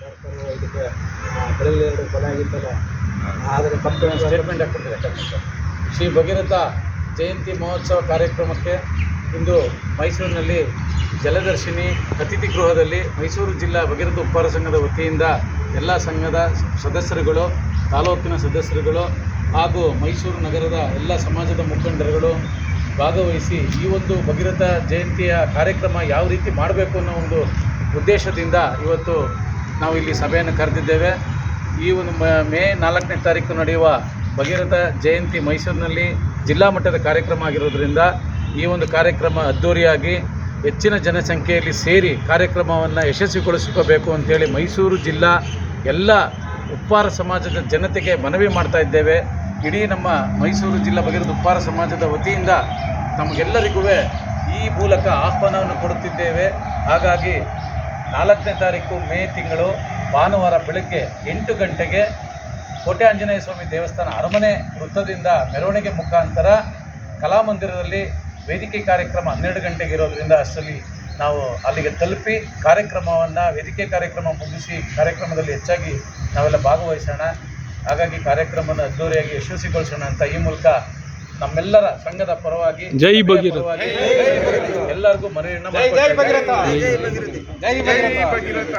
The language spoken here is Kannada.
ಎರಡು ಆದರೆ ಶ್ರೀ ಭಗೀರಥ ಜಯಂತಿ ಮಹೋತ್ಸವ ಕಾರ್ಯಕ್ರಮಕ್ಕೆ ಇಂದು ಮೈಸೂರಿನಲ್ಲಿ ಜಲದರ್ಶಿನಿ, ಅತಿಥಿ ಗೃಹದಲ್ಲಿ ಮೈಸೂರು ಜಿಲ್ಲಾ ಭಗೀರಥ ಉಪ್ಪಾರ ಸಂಘದ ವತಿಯಿಂದ ಎಲ್ಲ ಸಂಘದ ಸದಸ್ಯರುಗಳು, ತಾಲೂಕಿನ ಸದಸ್ಯರುಗಳು ಹಾಗೂ ಮೈಸೂರು ನಗರದ ಎಲ್ಲ ಸಮಾಜದ ಮುಖಂಡರುಗಳು ಭಾಗವಹಿಸಿ ಈ ಒಂದು ಭಗೀರಥ ಜಯಂತಿಯ ಕಾರ್ಯಕ್ರಮ ಯಾವ ರೀತಿ ಮಾಡಬೇಕು ಅನ್ನೋ ಒಂದು ಉದ್ದೇಶದಿಂದ ಇವತ್ತು ನಾವು ಇಲ್ಲಿ ಸಭೆಯನ್ನು ಕರೆದಿದ್ದೇವೆ. ಈ ಒಂದು ಮ- ನಾಲ್ಕನೇ ತಾರೀಕು ನಡೆಯುವ ಭಗೀರಥ ಜಯಂತಿ ಮೈಸೂರಿನಲ್ಲಿ ಜಿಲ್ಲಾ ಮಟ್ಟದ ಕಾರ್ಯಕ್ರಮ ಆಗಿರೋದ್ರಿಂದ ಈ ಒಂದು ಕಾರ್ಯಕ್ರಮ ಅದ್ಧೂರಿಯಾಗಿ ಹೆಚ್ಚಿನ ಜನಸಂಖ್ಯೆಯಲ್ಲಿ ಸೇರಿ ಕಾರ್ಯಕ್ರಮವನ್ನು ಯಶಸ್ವಿಗೊಳಿಸಿಕೋಬೇಕು ಅಂತೇಳಿ ಮೈಸೂರು ಜಿಲ್ಲಾ ಎಲ್ಲ ಉಪ್ಪಾರ ಸಮಾಜದ ಜನತೆಗೆ ಮನವಿ ಮಾಡ್ತಾ ಇದ್ದೇವೆ. ಇಡೀ ನಮ್ಮ ಮೈಸೂರು ಜಿಲ್ಲಾ ಭಗೀರಥ ಉಪ್ಪಾರ ಸಮಾಜದ ವತಿಯಿಂದ ನಮಗೆಲ್ಲರಿಗೂ ಈ ಮೂಲಕ ಆಹ್ವಾನವನ್ನು ಕೊಡುತ್ತಿದ್ದೇವೆ. ಹಾಗಾಗಿ ನಾಲ್ಕನೇ ತಾರೀಕು ಮೇ ತಿಂಗಳು ಭಾನುವಾರ ಬೆಳಗ್ಗೆ ಎಂಟು ಗಂಟೆಗೆ ಕೋಟೆ ಆಂಜನೇಯ ಸ್ವಾಮಿ ದೇವಸ್ಥಾನ ಅರಮನೆ ವೃತ್ತದಿಂದ ಮೆರವಣಿಗೆ ಮುಖಾಂತರ ಕಲಾಮಂದಿರದಲ್ಲಿ ವೇದಿಕೆ ಕಾರ್ಯಕ್ರಮ ಹನ್ನೆರಡು ಗಂಟೆಗೆ ಇರೋದ್ರಿಂದ ಅಷ್ಟರಲ್ಲಿ ನಾವು ಅಲ್ಲಿಗೆ ತಲುಪಿ ಕಾರ್ಯಕ್ರಮವನ್ನು, ವೇದಿಕೆ ಕಾರ್ಯಕ್ರಮ ಮುಗಿಸಿ ಕಾರ್ಯಕ್ರಮದಲ್ಲಿ ಹೆಚ್ಚಾಗಿ ನಾವೆಲ್ಲ ಭಾಗವಹಿಸೋಣ. ಹಾಗಾಗಿ ಕಾರ್ಯಕ್ರಮವನ್ನು ಅದ್ದೂರಿಯಾಗಿ ಯಶಸ್ವಿಗೊಳಿಸೋಣ ಅಂತ ಈ ಮೂಲಕ ನಮ್ಮೆಲ್ಲರ ಸಂಘದ ಪರವಾಗಿ ಜೈ ಭಗೀರಥ. ಪರವಾಗಿ ಎಲ್ಲರಿಗೂ ಮನವಿಯನ್ನು ಜೈ ಜೈ ಮಾಡ್ಕೊಳ್ತಾ ಇದ್ದೇನೆ. ಭಗೀರಥ. ಜೈ ಭಗೀರಥ.